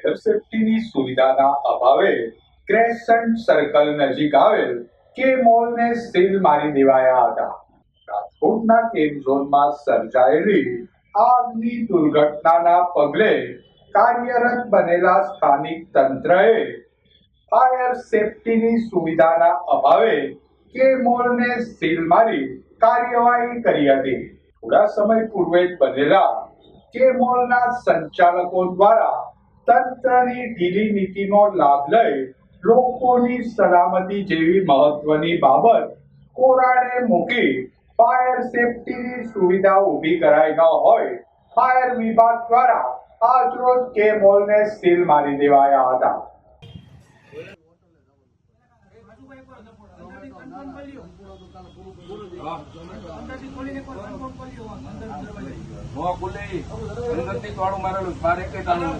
Fire સેફટીની સુવિધાના અભાવે crescent circle નજીક આવેલ કે મોલને સીલ મારી દેવાયા હતા. રાજકોટના કેમ ઝોનમાં સર્જાયેલી આગની દુર્ઘટનાના પગલે કાર્યરત બનેલા સ્થાનિક તંત્રએ ફાયર સેફટીની સુવિધાના અભાવે કે મોલને સીલ મારી કાર્યવાહી કરી હતી. થોડા સમય પૂર્વે બનેલા કે મોલના સંચાલકો દ્વારા તંત્રની ઢીલી નીતિનો લાભ લઈ લોકોની સલામતી જેવી મહત્વની બાબત કોરાડે મૂકી ફાયર સેફટીની સુવિધા ઊભી કરાઈ ન હોય, ફાયર વિભાગ દ્વારા આજરોજ કે મોલને સીલ મારી દેવાયા હતા નો ખુલે ઈ. અંદરથી તાળું મારેલું છે. બહાર તાળું